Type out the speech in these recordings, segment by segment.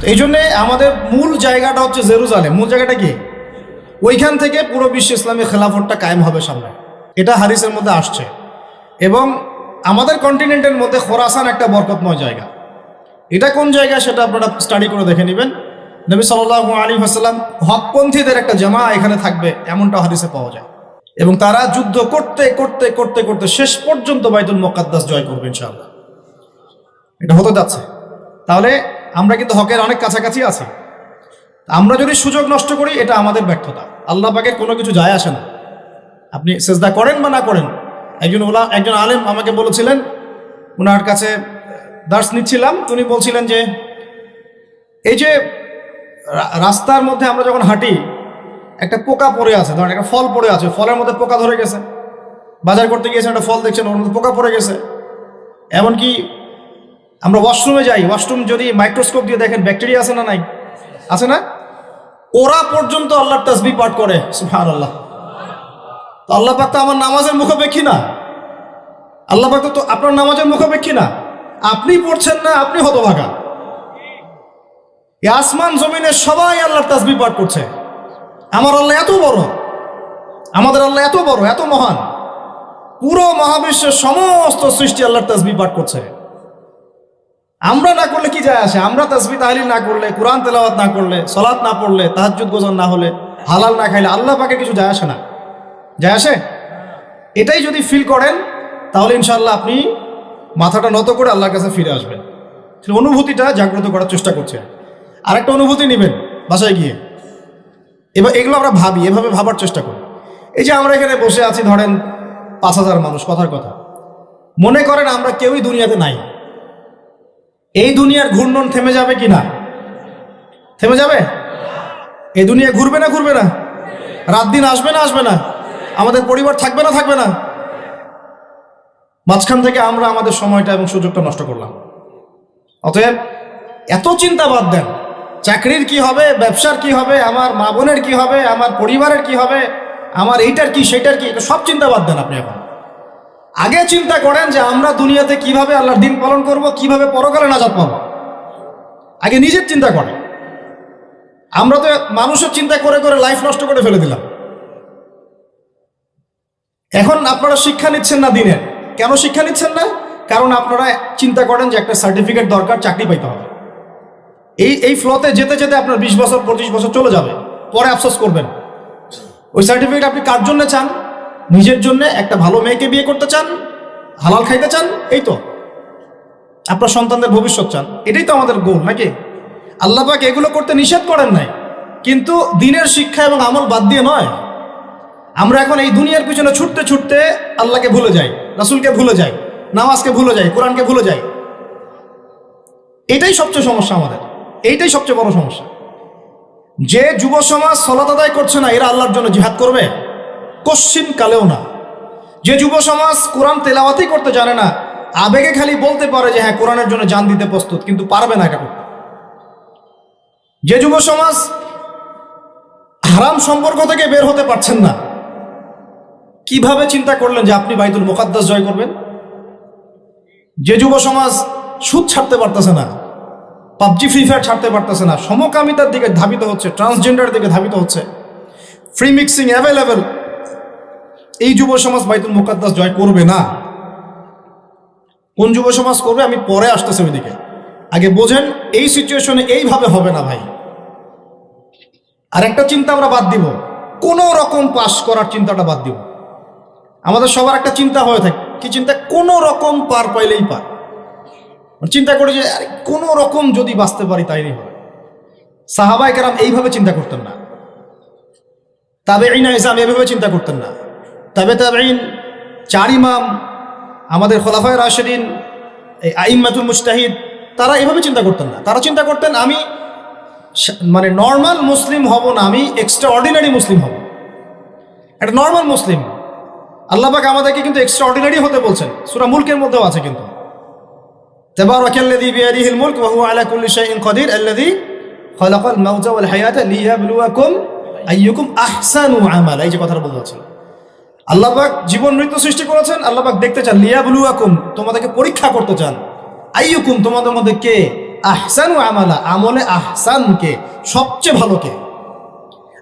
তো এই জন্যে আমাদের মূল জায়গাটা হচ্ছে জেরুজালেম। মূল জায়গাটা কি? ওইখান থেকে পুরো বিশ্ব ইসলামী খেলাফতটা কায়েম হবে সামনে। এটা হারিসের মধ্যে আসছে। এবং আমাদের কন্টিনেন্টের মধ্যে খোরাসান একটা বরকতময় জায়গা। এটা কোন জায়গা সেটা আপনারা স্টাডি করে দেখে নেবেন। নবী সাল্লাহ আলী হাসাল্লাম হকপন্থীদের একটা জামা এখানে থাকবে, এমনটা হাদিসে পাওয়া যায়। এবং তারা যুদ্ধ করতে করতে করতে করতে শেষ পর্যন্ত বাইতুল মোকাদ্দাস জয় করবে ইনশাআল্লাহ। এটা হতে যাচ্ছে। তাহলে আমরা কিন্তু হকের অনেক কাছাকাছি আছি। আমরা যদি সুযোগ নষ্ট করি, এটা আমাদের ব্যর্থতা। আল্লাহ পাকের কোনো কিছু যায় আসে না। আপনি সেজদা করেন বা না করেন, একজন ওলা, একজন আলেম আমাকে বলেছিলেন ওনার কাছে দার্স নিচ্ছিলাম। উনি বলছিলেন যে, এই যে রাস্তার মধ্যে আমরা যখন হাঁটি, একটা পোকা পড়ে আছে, ধরেন একটা ফল পড়ে আছে, ফলের মধ্যে পোকা ধরে গেছে। বাজার করতে গিয়েছেন, একটা ফল দেখছেন, ওর মধ্যে পোকা পড়ে গেছে। এমনকি আমরা ওয়াশরুমে যাই। ওয়াশরুম যদি মাইক্রোস্কোপ দিয়ে দেখেন ব্যাকটেরিয়া আছে না নাই? আছে না? ওরা পর্যন্ত আল্লাহর তাসবি পাঠ করে সুফান আল্লাহ তো আল্লাহ পাক তো আমার নামাজের মুখাপেক্ষী না। আল্লাহ পাক তো আপনার নামাজের মুখাপেক্ষী না। আপনি পড়ছেন না, আপনি হতভাগা। এই আসমান জমিনে সবাই আল্লাহর তাসবি পাঠ করছে। আমার আল্লাহ এত বড়। আমাদের আল্লাহ এত বড়, এত মহান। পুরো মহাবিশ্বের সমস্ত সৃষ্টি আল্লাহর তাসবি পাঠ করছে। আমরা না করলে কি যায় আসে? আমরা তাসবি তাহলিল না করলে, কোরআন তেলাওয়াত না করলে, সলাৎ না পড়লে, তাহাজ্জুদ গোজন না হলে, হালাল না খাইলে আল্লাহ পাকে কিছু যায় আসে না। যায় আসে? এটাই যদি ফিল করেন, তাহলে ইনশাল্লাহ আপনি মাথাটা নত করে আল্লাহর কাছে ফিরে আসবেন। অনুভূতিটা জাগ্রত করার চেষ্টা করছে আরেকটা অনুভূতি নেবেন, বাসায় গিয়ে। এবার এগুলো আমরা ভাবি, এভাবে ভাবার চেষ্টা করি। এই যে আমরা এখানে বসে আছি, ধরেন পাঁচ হাজার মানুষ, কথার কথা। মনে করেন আমরা কেউই দুনিয়াতে নাই। এই দুনিয়ার ঘূর্ণন থেমে যাবে কি না থেমে যাবে? এই দুনিয়া ঘুরবে না ঘুরবে না? রাত দিন আসবে না আসবে না? আমাদের পরিবার থাকবে না থাকবে না? মাঝখান থেকে আমরা আমাদের সময়টা এবং সুযোগটা নষ্ট করলাম। অতএব এত চিন্তা বাদ দেন। চাকরির কি হবে, ব্যবসার কি হবে, আমার মা বোনের কি হবে, আমার পরিবারের কি হবে, আমার এইটার কি সেটার কি সব চিন্তা বাদ দেন আপনি এখন। আগে চিন্তা করেন যে আমরা দুনিয়াতে কীভাবে আল্লাহর দিন পালন করব, কীভাবে পরকালে নাজাত পাবো? আগে নিজের চিন্তা করেন। আমরা তো মানুষের চিন্তা করে করে লাইফ নষ্ট করে ফেলে দিলাম। এখন আপনারা শিক্ষা নিচ্ছেন না দিনের কেন শিক্ষা নিচ্ছেন না? কারণ আপনারা চিন্তা করেন যে একটা সার্টিফিকেট দরকার, চাকরি পাইতে হবে। এই এই ফ্লোতে যেতে যেতে আপনার বিশ বছর, পঁচিশ বছর চলে যাবে। পরে আফসোস করবেন। ওই সার্টিফিকেট আপনি কার জন্য চান? নিজের জন্য একটা ভালো মেয়েকে বিয়ে করতে চান, হালাল খাইতে চান, এই তো। আপনার সন্তানদের ভবিষ্যৎ চান, এটাই তো আমাদের গোল নাকি? আল্লাহ পাক এগুলো করতে নিষেধ করেন নাই, কিন্তু দিনের শিক্ষা এবং আমল বাদ দিয়ে নয়। আমরা এখন এই দুনিয়ার পিছনে ছুটতে ছুটতে আল্লাহকে ভুলে যাই, রাসুলকে ভুলে যাই, নামাজকে ভুলে যাই, কোরআনকে ভুলে যাই। এটাই সবচেয়ে সমস্যা আমাদের, এইটাই সবচেয়ে বড় সমস্যা। যে যুব সমাজ সলাত আদায় করছে না, এরা আল্লাহর জন্য জিহাদ করবে? কশ্চিন কালেও না। যে যুব সমাজ কোরআন তেলাওয়াতই করতে জানে না, আবেগে খালি বলতে পারে যে হ্যাঁ কোরআনের জন্য জান দিতে প্রস্তুত, কিন্তু পারবে না করতে। যে যুব সমাজ হারাম সম্পর্ক থেকে বের হতে পারছেন না, কীভাবে চিন্তা করলেন যে আপনি বাইতুল মোকাদ্দাস জয় করবেন? যে যুব সমাজ সুদ ছাড়তে পারতেছে না, পাবজি, ফ্রি ফায়ার ছাড়তে পারতেছে না, সমকামিতার দিকে ধাবিত হচ্ছে, ট্রান্সজেন্ডার দিকে ধাবিত হচ্ছে, ফ্রি মিক্সিং, অ্যাভেলেবেল এই যুব সমাজ বাইতুল মুকাদ্দাস জয় করবে না। কোন যুব সমাজ করবে? আমি পরে আসতেছি ওইদিকে। আগে বোঝেন, এই সিচুয়েশনে এইভাবে হবে না ভাই। আর একটা চিন্তা আমরা বাদ দিব। কোনো রকম পাস করার চিন্তাটা বাদ দিব। আমাদের সবার একটা চিন্তা হয়ে থাকে। কি চিন্তা? কোনো রকম পার পাইলেই পার। চিন্তা করি যে কোনো রকম যদি বাঁচতে পারি তাইলেই হবে সাহাবাই কেরাম এইভাবে চিন্তা করতেন না। তাবে এসে আমি এভাবে চিন্তা করতেন না। তবে তাবেইন চার ইমাম আমাদের খোলাফায় রাশেদিন এই আইম্মাতুল মুস্তাহিদ তারা এভাবে চিন্তা করতেন না তারা চিন্তা করতেন আমি সা- মানে নর্মাল মুসলিম হব না আমি এক্সট্রা অর্ডিনারি মুসলিম হব একটা নর্মাল মুসলিম আল্লাহ পাক আমাদেরকে কিন্তু এক্সট্রা অর্ডিনারি হতে বলছেন সুরা মুলকের মধ্যেও আছে কিন্তু تبارك الذي بيده الملك وهو على كل شيء قدير الذي خلق الموت والحياة ليبلوكم أيكم أحسن عملا এই যে কথাটা বলতে চাচ্ছিল আল্লাহ পাক জীবন মৃত্যু সৃষ্টি করেছেন আল্লাহবাক দেখতে চান, লিয়াবলুয়াকুম, তোমাদেরকে পরীক্ষা করতে চান। আইয়ুকুম, তোমাদের মধ্যে কে? আহসান আমালা, আমলে আহসানকে, সবচেয়ে ভালো কে?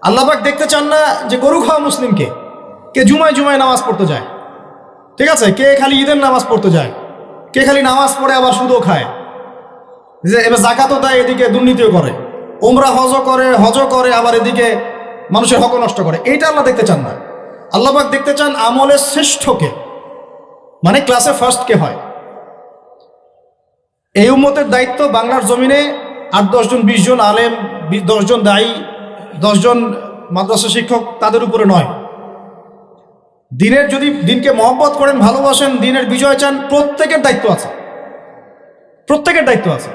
আল্লাহবাক দেখতে চান না যে গরু খাওয়া মুসলিমকে কে? জুমায় জুমায় নামাজ পড়তে যায়। ঠিক আছে? কে খালি ঈদের নামাজ পড়তে যায়? কে খালি নামাজ পড়ে আবার সুদও খায়? যে এবার জাকাতও দেয়, এদিকে দুর্নীতিও করে। ওমরা হজ করে হজ করে, আবার এদিকে মানুষের হক নষ্ট করে। এইটা আল্লাহ দেখতে চান না। আল্লাহবাক দেখতে চান আমলের শ্রেষ্ঠকে। মানে ক্লাসে ফার্স্ট কে হয়। এই উম্মতের দায়িত্ব বাংলার জমিনে আট দশজন বিশ জন আলেম দশজন দায়ী দশজন মাদ্রাসা শিক্ষক তাদের উপরে নয়। দিনের যদি দিনকে মহব্বত করেন, ভালোবাসেন, দিনের বিজয় চান, প্রত্যেকের দায়িত্ব আছে। প্রত্যেকের দায়িত্ব আছে।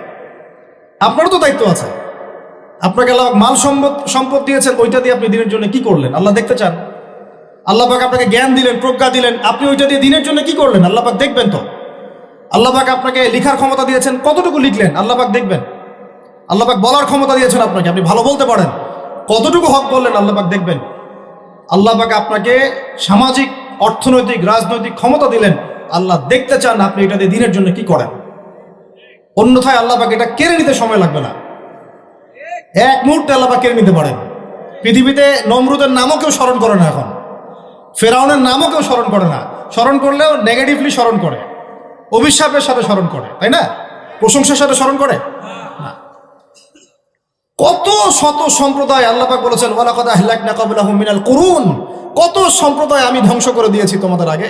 আপনারও তো দায়িত্ব আছে। আপনাকে আল্লাহ মাল সম্পদ সম্পদ দিয়েছেন, ওইটা দিয়ে আপনি দিনের জন্য কি করলেন? আল্লাহ দেখতে চান। আল্লাহ পাক আপনাকে জ্ঞান দিলেন, প্রজ্ঞা দিলেন। আপনি ওইটা দিয়ে দিনের জন্য কি করলেন? আল্লাহ পাক দেখবেন তো। আল্লাহ পাক আপনাকে লিখার ক্ষমতা দিয়েছেন। কতটুকু লিখলেন? আল্লাহ পাক দেখবেন। আল্লাহ পাক বলার ক্ষমতা দিয়েছেন আপনাকে। আপনি ভালো বলতে পারেন। কতটুকু হক বললেন? আল্লাহ পাক দেখবেন। আল্লাহ পাক আপনাকে সামাজিক, অর্থনৈতিক, রাজনৈতিক ক্ষমতা দিলেন। আল্লাহ দেখতে চান আপনি এটা দিয়ে দিনের জন্য কি করেন। অন্যথায় আল্লাহ পাক এটা কেড়ে নিতে সময় লাগবে না। এক মুহূর্তে আল্লাহ পাক কেড়ে নিতে পারেন। পৃথিবীতে নমরুদের নামও কেউ স্মরণ করে না এখন। ফেরাউনের নামও কেউ স্মরণ করে না। স্মরণ করলেও নেগেটিভলি স্মরণ করে। অভিশাপের সাথে স্মরণ করে, তাই না? প্রশংসার সাথে স্মরণ করে? না। কত শত সম্প্রদায় আল্লাপাক বলেছেন ওয়ালা কথা হিলাক না কবিলাহ মিনাল করুন কত সম্প্রদায় আমি ধ্বংস করে দিয়েছি তোমাদের আগে।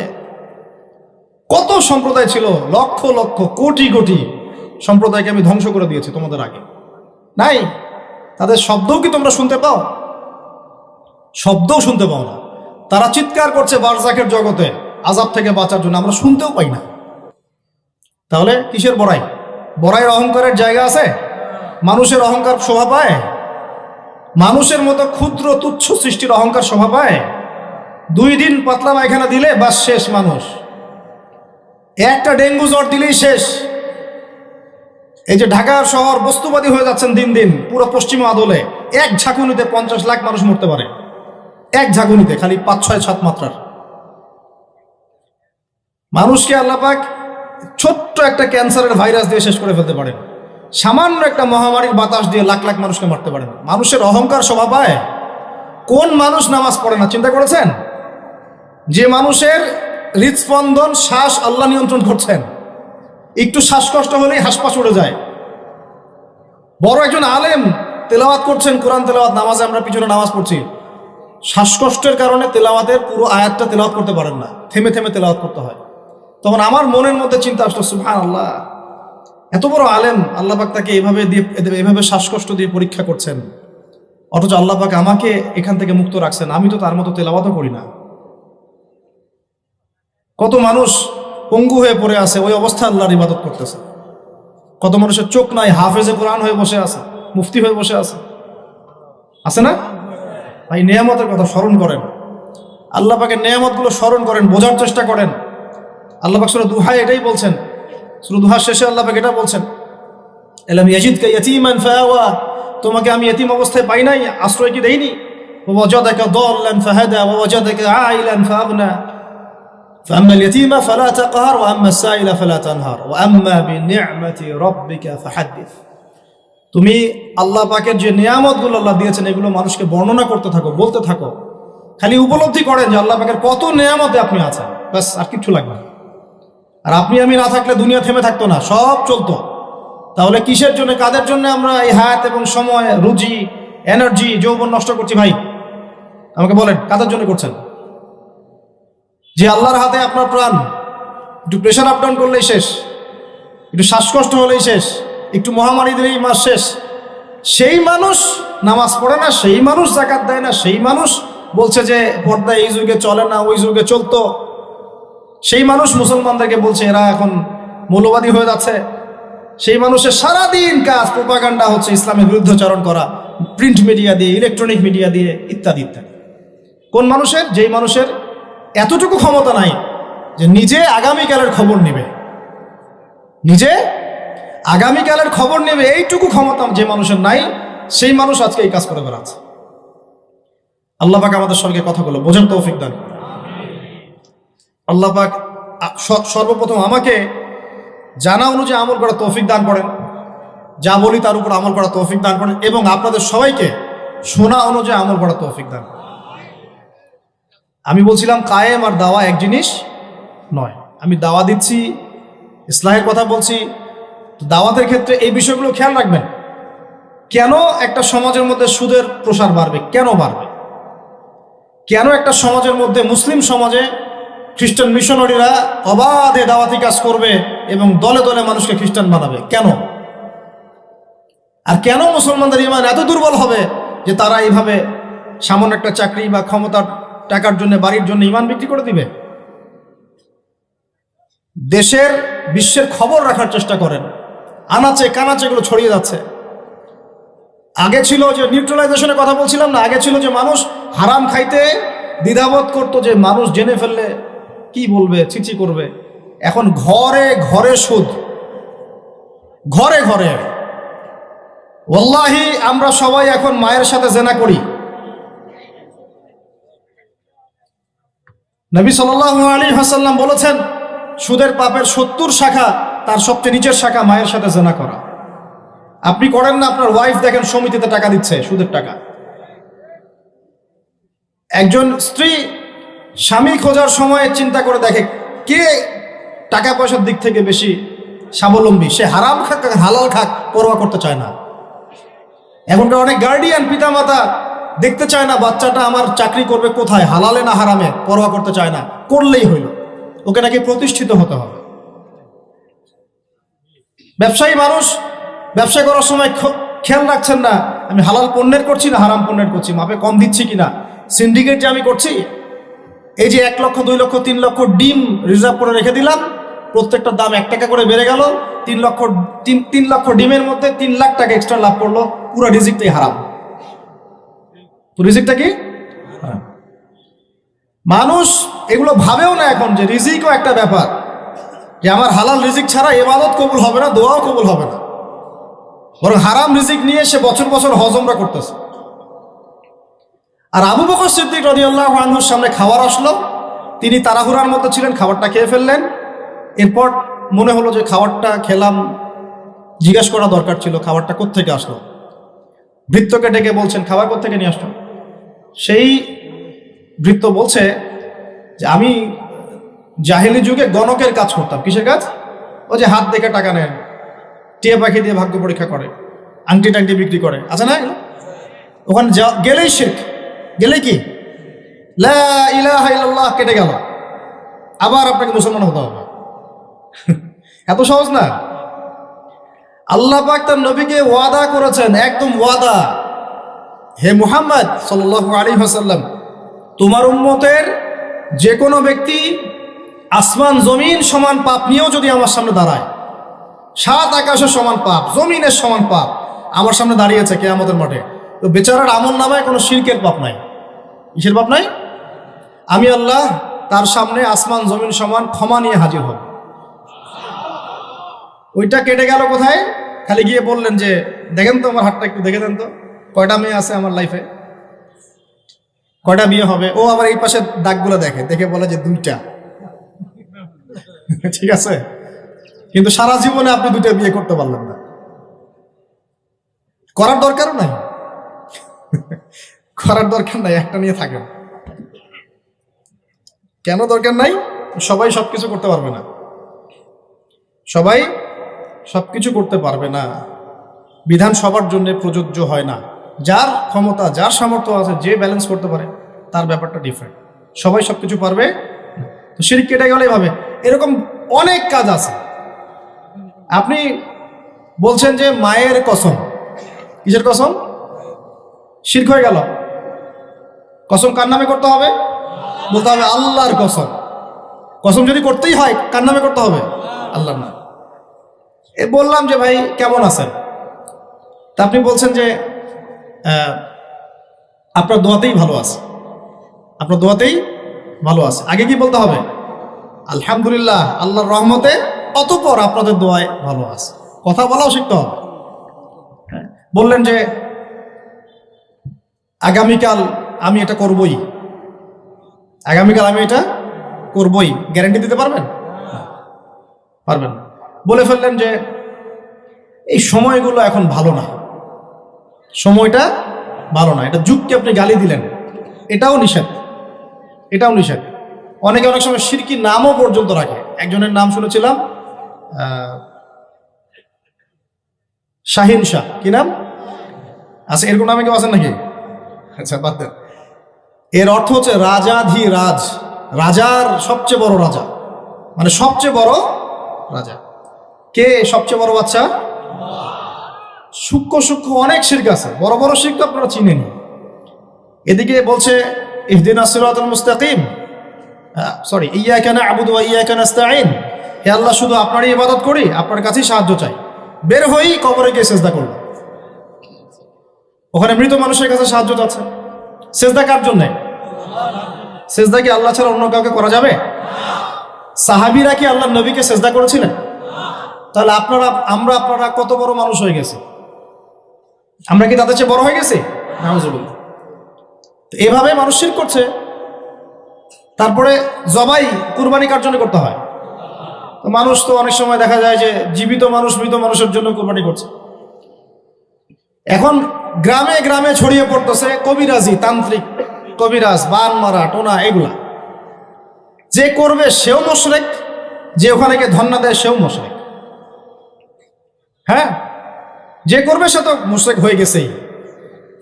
কত সম্প্রদায় ছিল, লক্ষ লক্ষ, কোটি কোটি সম্প্রদায়কে আমি ধ্বংস করে দিয়েছি তোমাদের আগে। নাই? তাদের শব্দও কি তোমরা শুনতে পাও? শব্দও শুনতে পাও না। তারা চিৎকার করছে বারজাকের জগতে, আজাব থেকে বাঁচার জন্য। আমরা শুনতেও পাই না। তাহলে কিসের বড়াই? বড়াইয়ের অহংকারের জায়গা আছে? মানুষের অহংকার শোভা পায়? মানুষের মতো ক্ষুদ্র তুচ্ছ সৃষ্টির অহংকার শোভা পায়? দুই দিন পাতলা পায়খানা দিলে বাস শেষ মানুষ। একটা ডেঙ্গু জ্বর দিলেই শেষ। এই যে ঢাকা শহর বস্তুবাদী হয়ে যাচ্ছেন দিন দিন, পুরো পশ্চিম আদলে। এক ঝাঁকুনিতে পঞ্চাশ লাখ মানুষ মরতে পারে। এক ঝাঁকুনিতে, খালি পাঁচ, ছয়, সাত মাত্রার। মানুষকে আল্লাপাক ছোট্ট একটা ক্যান্সারের ভাইরাস দিয়ে শেষ করে ফেলতে পারেন। সামান্য একটা মহামারীর বাতাস দিয়ে লাখ লাখ মানুষকে মারতে পারেন। মানুষের অহংকার শোভা পায়। কোন মানুষ নামাজ পড়ে না, চিন্তা করেছেন? যে মানুষের হৃদস্পন্দন, শ্বাস আল্লাহ নিয়ন্ত্রণ করছেন। একটু শ্বাসকষ্ট হলেই হাসপাস উড়ে যায়। বড় একজন আলেম তেলাওয়াত করছেন, কোরআন তেলাওয়াত, নামাজে আমরা পিছনে নামাজ পড়ছি। শ্বাসকষ্টের কারণে তেলাওয়াতের পুরো আয়াতটা তেলাওয়াত করতে পারেন না। থেমে থেমে তেলাওয়াত করতে হয়। তখন আমার মনের মধ্যে চিন্তা আসলো সুহান আল্লাহ এত বড় আলেম আল্লাহ পাক তাকে এভাবে দিয়ে, এভাবে শ্বাসকষ্ট দিয়ে পরীক্ষা করছেন। অথচ আল্লাহ পাক আমাকে এখান থেকে মুক্ত রাখছেন। আমি তো তার মতো তেলাওয়াতও করি না। কত মানুষ পঙ্গু হয়ে পড়ে আছে, ওই অবস্থায় আল্লাহর ইবাদত করতেছে। কত মানুষের চোখ নাই, হাফেজে কোরআন হয়ে বসে আছে, মুফতি হয়ে বসে আছে। আছে না? ভাই নিয়ামতের কথা স্মরণ করেন আল্লাহ পাকের নিয়ামতগুলো স্মরণ করেন বোঝার চেষ্টা করেন আল্লাহ পাক সুরা দুহায় এটাই বলছেন সুরা দুহার শেষে আল্লাহ পাক এটা বলছেন এলাম ইয়াজিদকে ইয়াতিমান ফাওয়া তোমাকে আমি এতিম অবস্থায় পাই নাই আশ্রয় কি দেইনি ووجدك ضالا فهدى ووجدك عائلا فأغنى فأما اليتيم فلا تقهر وأما السائل فلا تنهر وأما بنعمة ربك فحدث তুমি আল্লাহ পাকের যে নিয়ামতগুলো আল্লাহ দিয়েছেন, এগুলো মানুষকে বর্ণনা করতে থাকো, বলতে থাকো। খালি উপলব্ধি করেন যে আল্লাহ পাকের কত নিয়ামতে আপনি আছেন। ব্যাস, আর কিচ্ছু লাগবে আর আপনি আমি না থাকলে দুনিয়া থেমে থাকতো না, সব চলতো। তাহলে কিসের জন্য, কাদের জন্য আমরা এই হায়াত এবং সময়, রুজি, এনার্জি, যৌবন নষ্ট করছি ভাই? আমাকে বলেন, কাদের জন্য করছেন? যে আল্লাহর হাতে আপনার প্রাণ, একটু প্রেশার আপ ডাউন করলেই শেষ, একটু শ্বাসকষ্ট হলেই শেষ। একটু মহামারী দিলেই মাস শেষ। সেই মানুষ নামাজ পড়ে না, সেই মানুষ জাকাত দেয় না, সেই মানুষ বলছে যে পর্দা এই যুগে চলে না, ওই যুগে চলতো। সেই মানুষ মুসলমানদেরকে বলছে, এরা এখন মৌলবাদী হয়ে যাচ্ছে। সেই মানুষের সারাদিন কাজ, প্রোপাগান্ডা হচ্ছে ইসলামের বিরুদ্ধাচরণ করা, প্রিন্ট মিডিয়া দিয়ে, ইলেকট্রনিক মিডিয়া দিয়ে, ইত্যাদি ইত্যাদি। কোন মানুষের? যেই মানুষের এতটুকু ক্ষমতা নাই যে নিজে আগামীকালের খবর নেবে। নিজে আগামীকালের খবর নেবে এইটুকু ক্ষমতা যে মানুষের নাই, সেই মানুষ আজকে এই কাজ করে বেড়াচ্ছে। আল্লাহ পাক আমাদের সঙ্গে কথাগুলো বোঝার তৌফিক দান। করুন। আল্লাহ পাক সর্বপ্রথম আমাকে জানা অনুযায়ী আমল করার তৌফিক দান করেন। যা বলি তার উপর আমল করা তৌফিক দান করেন এবং আপনাদের সবাইকে শোনা অনুযায়ী আমল করা তৌফিক দান। আমি বলছিলাম, কায়েম আর দাওয়া এক জিনিস নয়। আমি দাওয়া দিচ্ছি, ইসলাহের কথা বলছি দাওয়াতের ক্ষেত্রে এই বিষয়গুলো খেয়াল রাখবেন। কেন একটা সমাজের মধ্যে সুদের প্রসার বাড়বে? কেন বাড়বে? কেন একটা সমাজের মধ্যে মুসলিম সমাজে খ্রিস্টান মিশনারিরা অবাধে দাওয়াতি কাজ করবে এবং দলে দলে মানুষকে খ্রিস্টান বানাবে? কেন? আর কেন মুসলমানদের ইমান এত দুর্বল হবে যে তারা এইভাবে সামান্য একটা চাকরি বা ক্ষমতার টাকার জন্য, বাড়ির জন্য ইমান বিক্রি করে দিবে? দেশের বিশ্বের খবর রাখার চেষ্টা করেন। আনাচে, কানাচে এগুলো ছড়িয়ে যাচ্ছে। আগে ছিল যে নিউট্রালাইজেশনের কথা বলছিলাম না, আগে ছিল যে মানুষ হারাম খাইতে দ্বিধাবোধ করতো যে মানুষ জেনে ফেললে কি বলবে চিচি করবে। এখন ঘরে ঘরে সুদ। ঘরে ঘরে। ওল্লাহি আমরা সবাই এখন মায়ের সাথে জেনা করি। নবী সাল্লাহ আলী হাসাল্লাম বলেছেন, সুদের পাপের সত্তর শাখা তার সবচেয়ে নিচের শাখা মায়ের সাথে জেনা করা। আপনি করেন না, আপনার ওয়াইফ দেখেন সমিতিতে টাকা দিচ্ছে, সুদের টাকা। একজন স্ত্রী স্বামী খোঁজার সময় চিন্তা করে দেখে কে টাকা পয়সার দিক থেকে বেশি স্বাবলম্বী। সে হারাম খাক, হালাল খাক, পরোয়া করতে চায় না। এখনকার অনেক গার্ডিয়ান পিতামাতা দেখতে চায় না, বাচ্চাটা আমার চাকরি করবে কোথায়, হালালে না হারামে, পরোয়া করতে চায় না, করলেই হইল। ওকে নাকি প্রতিষ্ঠিত হতে হবে। ব্যবসায়ী মানুষ ব্যবসা করার সময় খেয়াল রাখছেন না আমি হালাল পণ্যের করছি না হারাম পণ্যের করছি মাপে কম দিচ্ছি কিনা। সিন্ডিকেট যে আমি করছি এই যে এক লক্ষ দুই লক্ষ তিন লক্ষ ডিম রিজার্ভ করে রেখে দিলাম প্রত্যেকটা দাম এক টাকা করে বেড়ে গেল তিন লক্ষ তিন তিন লক্ষ ডিমের মধ্যে তিন লাখ টাকা এক্সট্রা লাভ করল পুরো রিজিকটাই হারাম। রিজিকটা কি? মানুষ এগুলো ভাবেও না এখন যে রিজিকও একটা ব্যাপার। যে আমার হালাল রিজিক ছাড়া এবাদত কবুল হবে না, দোয়াও কবুল হবে না। বরং হারাম রিজিক নিয়ে সে বছর বছর হজমরা করতেছে। আর আবু বকর সিদ্দিক রদিয়াল্লাহ আনহুর সামনে খাবার আসলো। তিনি তাড়াহুড়ার মতো ছিলেন, খাবারটা খেয়ে ফেললেন। এরপর মনে হলো যে খাবারটা খেলাম, জিজ্ঞেস করা দরকার ছিল, খাবারটা কোত্থেকে আসলো? বৃত্তকে ডেকে বলছেন, খাবার কোত্থেকে নিয়ে আসলো সেই বৃত্ত বলছে যে, আমি জাহেলি যুগে গণকের কাজ করতাম। কিসের কাজ? ও যে হাত দেখে টাকা নেন টিয়া পাখি দিয়ে ভাগ্য পরীক্ষা করে। আংটি টাংটি বিক্রি করে। আছে না? ওখানে গেলেই শেখ গেলেই কি? কেটে গেল। আবার আপনাকে মুসলমান হতে হবে। এত সহজ না? আল্লাহ পাক তার নবীকে ওয়াদা করেছেন, একদম ওয়াদা। হে মুহাম্মদ সাল্লাল্লাহু আলাইহি ওয়াসাল্লাম, তোমার উম্মতের যে কোনো ব্যক্তি আসমান, জমিন সমান পাপ নিয়েও যদি আমার সামনে দাঁড়ায়। সাত আকাশের সমান পাপ, জমিনের সমান পাপ। আমার সামনে দাঁড়িয়েছে কে আমাদের মাঠে। তো বেচারার আমল নামায় কোনো শিরকের পাপ নাই। কিসের পাপ নাই? আমি আল্লাহ তার সামনে আসমান, জমিন সমান ক্ষমা নিয়ে হাজির হব। ওইটা কেটে গেল কোথায়? খালি গিয়ে বললেন যে, দেখেন তো আমার হাতটা একটু দেখে দেন তো। কয়টা মেয়ে আছে আমার লাইফে কয়টা বিয়ে হবে? ও আবার এই পাশে দাগগুলো দেখে দেখে বলে যে দুইটা। ঠিক আছে? কিন্তু সারা জীবনে আপনি দুইটা বিয়ে করতে পারলেন না। করার দরকারও নাই। করার দরকার নাই, একটা নিয়ে থাকেন। কেন দরকার নাই? সবাই সবকিছু করতে পারবে না। সবাই সবকিছু করতে পারবে না। বিধান সবার জন্য প্রযোজ্য হয় না। যার ক্ষমতা, যার সামর্থ্য আছে, যে ব্যালেন্স করতে পারে, তার ব্যাপারটা ডিফারেন্ট সবাই সবকিছু পারবে। তো শিরিক কেটে গেলে ভাবে এরকম অনেক কাজ আছে। আপনি বলছেন যে মায়ের কসম। কিসের কসম? শির্ক হয়ে গেল। কসম কার নামে করতে হবে? বলতে হবে আল্লাহর কসম। কসম যদি করতেই হয়, কার নামে করতে হবে? আল্লাহর নাম। এ বললাম যে ভাই, কেমন আছেন? তা আপনি বলছেন যে আপনার দোয়াতেই ভালো আছে। আপনার দোয়াতেই ভালো আছে। আগে কি বলতে হবে? আলহামদুলিল্লাহ আল্লাহর রহমতে অতপর আপনাদের দোয়ায় ভালো আছে। কথা বলাও শিখতে হবে। হ্যাঁ, বললেন যে আগামীকাল আমি এটা করবই। আগামীকাল আমি এটা করবই। গ্যারান্টি দিতে পারবেন? পারবেন। বলে ফেললেন যে এই সময়গুলো এখন ভালো না। সময়টা ভালো না। এটা যুগকে আপনি গালি দিলেন। এটাও নিষেধ। এটাও নিষেধ। অনেকে অনেক সময় সিরকি নামও পর্যন্ত রাখে। একজনের নাম শুনেছিলাম শাহিন শাহ। কি নাম? আচ্ছা এরকম নামে কেউ আছেন নাকি? আচ্ছা বাদ দেন। এর অর্থ হচ্ছে রাজাধি রাজ রাজার সবচেয়ে বড় রাজা। মানে সবচেয়ে বড় রাজা। কে সবচেয়ে বড় বাচ্চা? সূক্ষ্ম সূক্ষ্ম অনেক শির্ক আছে। বড় বড় শির্ক আপনারা চিনেন এদিকে বলছে, ইহদিন আসিরাতুল মুস্তাকিম। সরি ইয়া কেন আবুদ ইয়া কেন আস্তাইন হে আল্লাহ, শুধু আপনারই ইবাদত করি, আপনার কাছেই সাহায্য চাই। বের হয়েই কবরে গিয়ে সেজদা করব। ওখানে মৃত মানুষের কাছে সাহায্য চাচ্ছে। সেজদা কার জন্যে? সেজদা কি আল্লাহ ছাড়া অন্য কাউকে করা যাবে? সাহাবিরা কি আল্লাহ নবীকে সেজদা করেছিলেন? তাহলে আপনারা, আমরা আপনারা কত বড় মানুষ হয়ে গেছি? আমরা কি তাদের চেয়ে বড় হয়ে গেছি? নাউজুবিল্লাহ। এভাবে মানুষ শির করছে। তারপরে জবাই কুরবানি কার জন্য করতে হয়? তো মানুষ তো অনেক সময় দেখা যায় যে জীবিত মানুষ মৃত মানুষের জন্য কুরবানি করছে। এখন গ্রামে গ্রামে ছড়িয়ে পড়তেছে কবিরাজি, তান্ত্রিক, কবিরাজ, বান মারা, টোনা, এগুলা। যে করবে সেও মশরেক, যে ওখানে গিয়ে ধন্না দেয় সেও মশরেক। হ্যাঁ? যে করবে সে তো মুশরেক হয়ে গেছেই।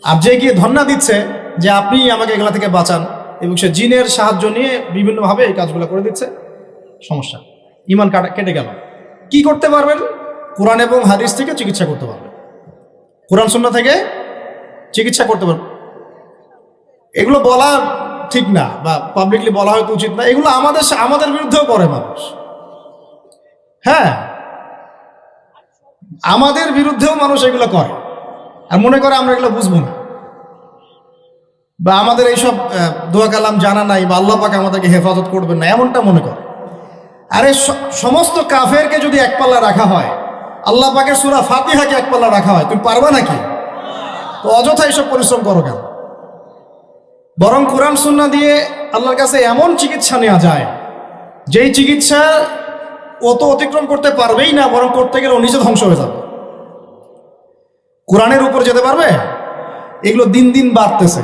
আর যে গিয়ে ধন্না দিচ্ছে যে আপনি আমাকে এগুলা থেকে বাঁচান এবং সে জিনের সাহায্য নিয়ে বিভিন্নভাবে এই কাজগুলো করে দিচ্ছে। সমস্যা। ইমান কাটা, কেটে গেল। কি করতে পারবেন? কোরআন এবং হাদিস থেকে চিকিৎসা করতে পারবেন। কোরআন সুন্না থেকে চিকিৎসা করতে পারবেন। এগুলো বলা ঠিক না বা পাবলিকলি বলা হয়তো উচিত না। এগুলো আমাদের আমাদের বিরুদ্ধেও করে মানুষ। হ্যাঁ। আমাদের বিরুদ্ধেও মানুষ এগুলো করে। আর মনে করে আমরা এগুলো বুঝব না। বা আমাদের এইসব দোয়া কালাম জানা নাই বা আল্লাহ পাক আমাদেরকে হেফাজত করবেন না, এমনটা মনে করে। আরে সমস্ত কাফেরকে যদি এক পাল্লা রাখা হয়, আল্লাহ পাকের সুরা ফাতিহাকে এক পাল্লা রাখা হয়, তুমি পারবা নাকি? তো অযথা এইসব পরিশ্রম করো কেন? বরং কোরআন সুন্না দিয়ে আল্লাহর কাছে এমন চিকিৎসা নেওয়া যায়, যেই চিকিৎসা ও তো অতিক্রম করতে পারবেই না, বরং করতে গেলে নিজে ধ্বংস হয়ে যাবে। কোরআনের উপর যেতে পারবে? এগুলো দিন দিন বাড়তেছে।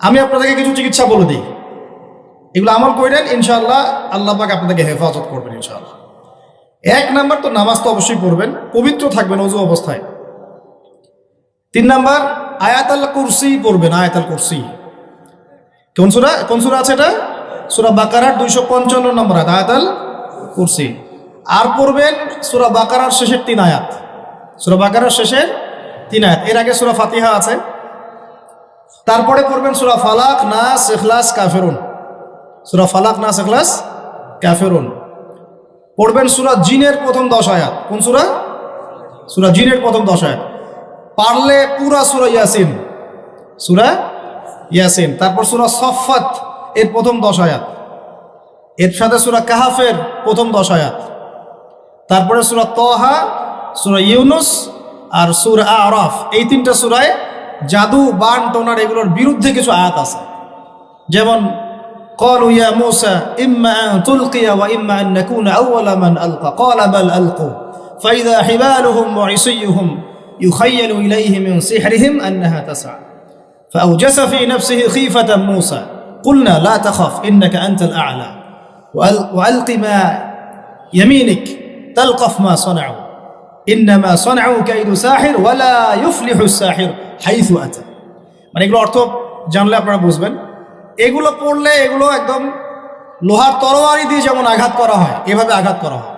আমি আপনাদেরকে কিছু চিকিৎসা বলে দিই। এগুলো আমল করেন, ইনশাআল্লাহ আল্লাহ পাক আপনাদেরকে হেফাজত করবেন ইনশাআল্লাহ। এক নাম্বার তো নামাজ তো অবশ্যই পড়বেন, পবিত্র থাকবেন অজু অবস্থায়। তিন নাম্বার, আয়াতাল কুরসি পড়বেন, আয়াতাল কুরসি। কোন সুরা কোন সুরা আছে এটা? সুরা বাকারার দুইশো পঞ্চান্ন নম্বর আয়াত আয়াত আল কুরসি। আর পড়বেন সুরা বাকারার শেষের তিন আয়াত। সুরা বাকারার শেষের তিন আয়াত। এর আগে সুরা ফাতিহা আছে। তারপরে পড়বেন সুরা ফালাক না সেখলাস কাফেরুন। সুরা ফালাক না সেখলাস কাফেরুন। পড়বেন সুরা জিনের প্রথম দশ আয়াত। কোন সুরা? সুরা জিনের প্রথম দশ আয়াত। পারলে পুরা সুরা ইয়াসিন। সুরা ইয়াসিন। তারপর সুরা সফাত এর প্রথম দশ আয়াত। এর সাথে সুরা কাহাফের প্রথম দশ আয়াত। তারপরে সুরা তহা সুরা ইউনুস আর সুরা আরফ। এই তিনটা সুরায় জাদু বান টোনার এগুলোর বিরুদ্ধে কিছু আয়াত আছে। যেমন قالوا يا موسى إما أن تلقي وإما أن نكون أول من ألقى قال بل ألقوا فإذا حبالهم وعصيهم يخيل إليه من سحرهم أنها تسعى فأوجس في نفسه خيفة موسى قلنا لا تخف إنك أنت الأعلى وألق ما يمينك تلقف ما صنعوا ইন্নামা সনাউ কাইদু সাহির ওয়ালা ইউফলিহু সাহির, হাইসু আতা। মানে এগুলো অর্থ জানলে আপনারা বুঝবেন। এগুলো পড়লে এগুলো একদম লোহার তরোয়ারি দিয়ে যেমন আঘাত করা হয়, এভাবে আঘাত করা হয়।